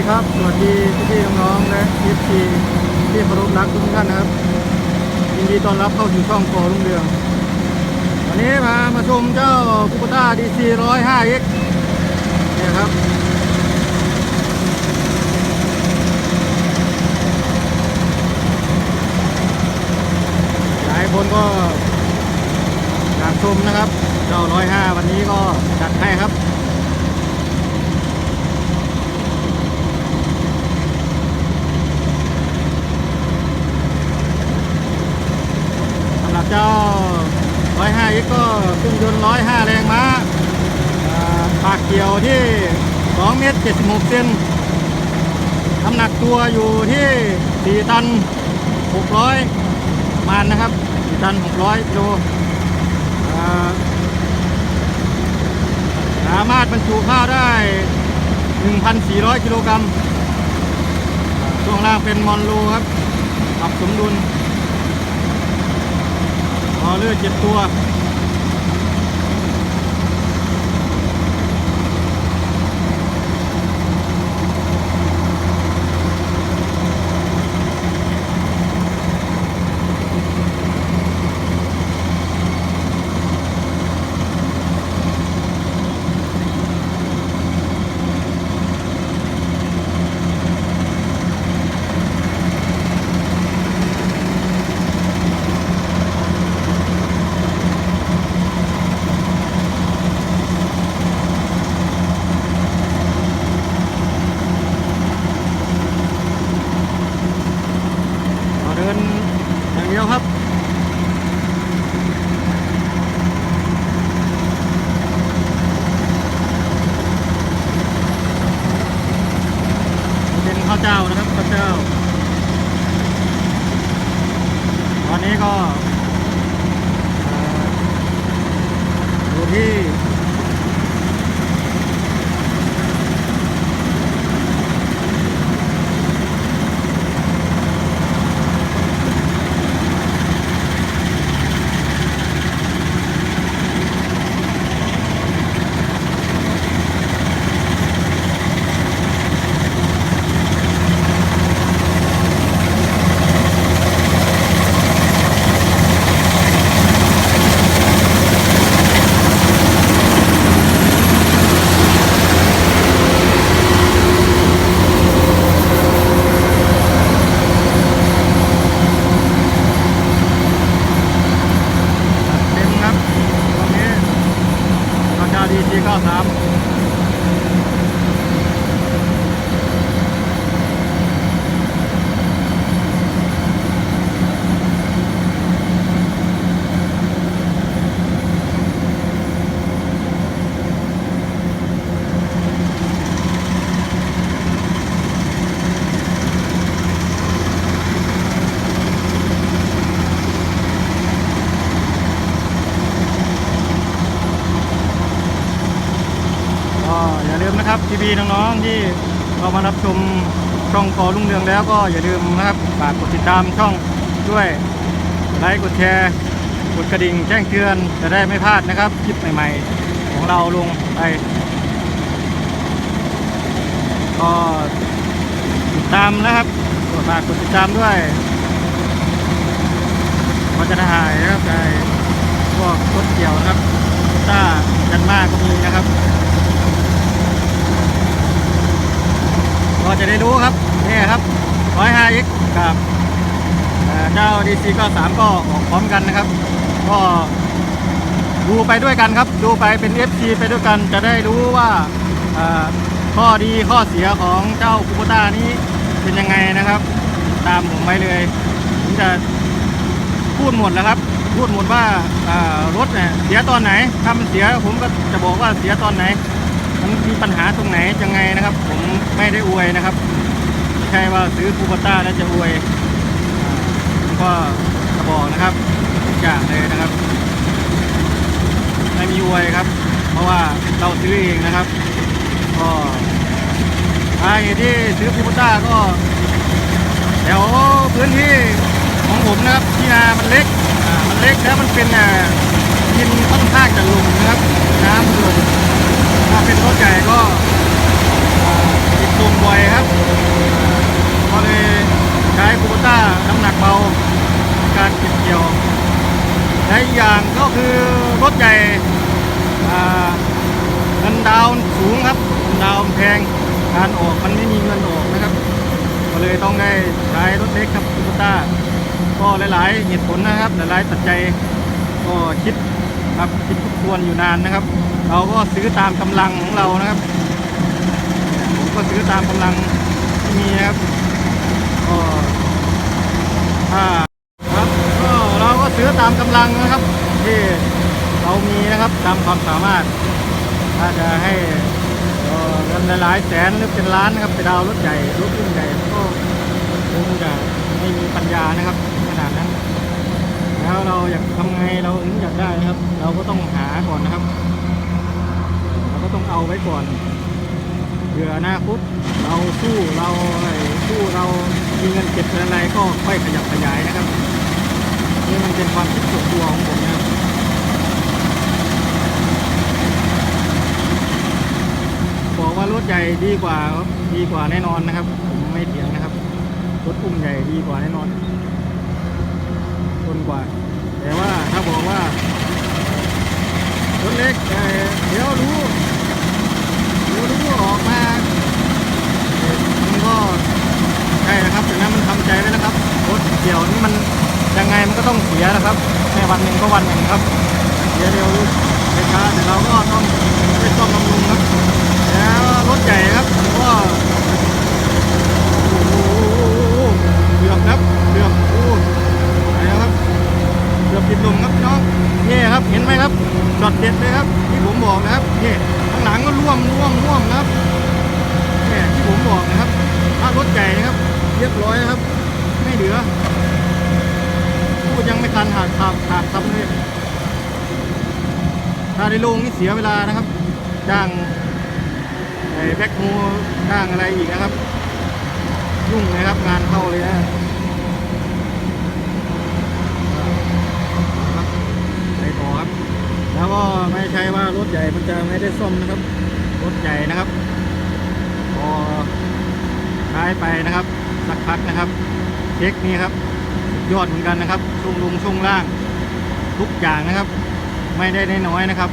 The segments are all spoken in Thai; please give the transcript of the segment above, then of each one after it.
ดีครับ สวัสดีพี่ๆน้องๆและพี่พี่ที่เคารพรักทุกท่านนะครับ ยินดีต้อนรับเข้าสู่ช่องโกรุ่งเรือง วันนี้มามาชมเจ้าคูปต้า DC 105X เนี่ยครับ หลายคนก็อยากชมนะครับ เจ้า105วันนี้ก็จัดให้ครับ สำหรับเจ้า 105X ก็ เครื่องยนต์105แรงม้าปากเกี่ยวที่2เมตร76เซนน้ำหนักตัวอยู่ที่4ตัน 600 มาณนะครับ4ตัน 600กิโลสามารถบรรจุข้าวได้ 1,400 กิโลกรัมช่วงล่างเป็นมอนโลครับปรับสมดุลออเลือดเจ็ดตัวีีน้องๆที่เรามารับชมช่องกอรุ่งเรืองแล้วก็อย่าลืมนะครับฝากกดติดตามช่องด้วยไลค์กดแชร์กดกระดิ่งแจ้งเตือนจะได้ไม่พลาดนะครับคลิปใหม่ ๆ ของเราลงไปก็ติดตามนะครับกดฝากกดติดตามด้วยก็จะถ่ายนะครับในพวกรถเกี่ยวนะครับต้ายันมากก็มีนะครับ ก็จะได้รู้ครับนี่ครับ 105x กับเจ้า DC ก็3ก็ออกพร้อมกันนะครับ ก็ดูไปด้วยกันครับ ดูไปเป็น FC ไปด้วยกันจะได้รู้ว่าข้อดีข้อเสียของเจ้าคูโบต้านี้เป็นยังไงนะครับ ตามผมไปเลยผมจะพูดหมดแล้วครับ พูดหมดว่ารถเนี่ยเสียตอนไหนถ้ามันเสียผมก็จะบอกว่าเสียตอนไหน มันมีปัญหาตรงไหนยังไงนะครับ ผมไม่ได้อวยนะครับไม่ใช่ว่าซื้อคูปต้าแล้วจะอวยผมก็จะบอกนะครับทุกอย่างเลยนะครับไม่มีอวยครับ เพราะว่าเราซื้อเองนะครับ ก็สาเหตุที่ซื้อคูปต้าก็แถวพื้นที่ของผมนะครับที่นามันเล็กมันเล็กแล้วมันเป็นอ่าดินค่อนข้างจะลงนะครับ น้ำลง ถ้าเป็นรถใหญ่ก็ติดลมบ่อยครับ ก็เลยใช้คูปต้าน้ำหนักเบาการเก็บเกี่ยวและอีกอย่างก็คือรถใหญ่เงินดาวสูงครับเงินดาวแพงการออกมันไม่มีเงินออกนะครับ ก็เลยต้องได้ใช้รถเล็กครับคูปต้าก็หลายๆเหตุผลนะครับ หลายๆตัดใจก็คิด ครับคิดทวนอยู่นานนะครับ เราก็ซื้อตามกำลังของเรานะครับผมก็ซื้อตามกำลังที่มีนะครับก็ถ้าครับก็เราก็ซื้อตามกำลังนะครับ ที่เรามีนะครับตามความสามารถ ถ้าจะให้เงินหลายแสนหรือเป็นล้านนะครับไปดาวรถใหญ่รถรุ่นใหญ่ก็คงจะไม่มีปัญญานะครับ แล้วเราอยากทำไงเราถึงอยากได้ครับ เราก็ต้องหาก่อนนะครับ เราก็ต้องเอาไว้ก่อนเผื่ออนาคตเราสู้เราอะไรสู้เรามีเงินเก็บอะไรก็ค่อยขยับขยายนะครับ นี่มันเป็นความคิดส่วนตัวของผมนะครับบอกว่ารถใหญ่ดีกว่าครับดีกว่าแน่นอนนะครับ ผมไม่เถียงนะครับ รถอุ้มใหญ่ดีกว่าแน่นอนทนกว่า แต่ว่าถ้าบอกว่ารถเล็กเอ่เดี๋ยวรู้เดี๋ยวรู้ออกมามันก็ใช่นะครับแต่นั้นมันทำใจไว้นะครับรถเดี่ยวนี่มันยังไงมันก็ต้องเสียนะครับในวันหนึ่งก็วันหนึ่งครับเสียเร็วเสียช้าแต่เราก็ต้องไม่ต้องบำรุงครับแล้วรถใหญ่ครับก็โอ้โหเดือบครับเดือบโอ้ไหนครับเดือบติดลมครับพี่น้องนี่ครับเห็นไหมครับจอดเด็ดเลยครับ ที่ผมบอกนะครับนี่ข้างหลังก็ร่วมร่วมร่วมนะครับนี่ที่ผมบอกนะครับถ้ารถใหญ่นะครับ เรี ยบร้อยครับ ไม่เหลือพูดยังไม่ทันหาดขาดขาดคำเลยถ้าได้ลงนี่เสียเวลานะครับจ้างไอ้แบ็คโฮข้างอะไรอีกนะครับ ยุ่งเลยครับงานเข้าเลยนะไปต่อครับ แล้วก็ไม่ใช่ว่ารถใหญ่มันจะไม่ได้ซ่อมนะครับ รถใหญ่นะครับพอใช้ไปนะครับ สักพักนะครับ เช็คนี้ครับ ยอดเหมือนกันนะครับช่วงลงช่วงล่าง ทุกอย่างนะครับ ไม่ได้น้อยนะครับ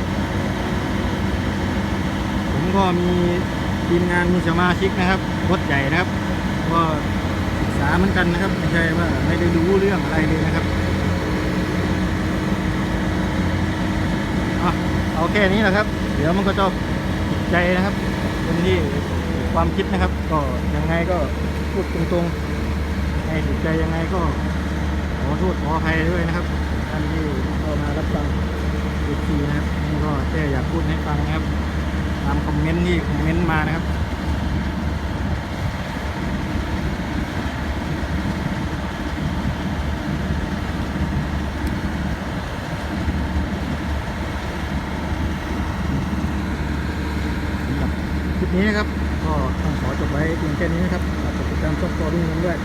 ผมก็มีทีมงานมีสมาชิกนะครับรถใหญ่นะครับ ก็ศึกษาเหมือนกันนะครับไม่ใช่ว่าไม่ได้รู้เรื่องอะไรเลยนะครับอเอาแค่นี้แหละครับ เดี๋ยวมันก็จะติดใจนะครับคนที่ความคิดนะครับ ก็ยังไงก็ พูดตรงๆให้ติดใจยังไงก็ขอโทษขออภัยด้วยนะครับท่านที่เข้ามารับฟังอีกทีนะครับนี่ก็แค่อยากพูดให้ฟังนะครับ ตามคอมเมนต์ที่คอมเมนต์มานะครับสำหรับคลิปนี้นะครับ ก็ต้องขอจบไว้เพียงแค่นี้นะครับ ฝาก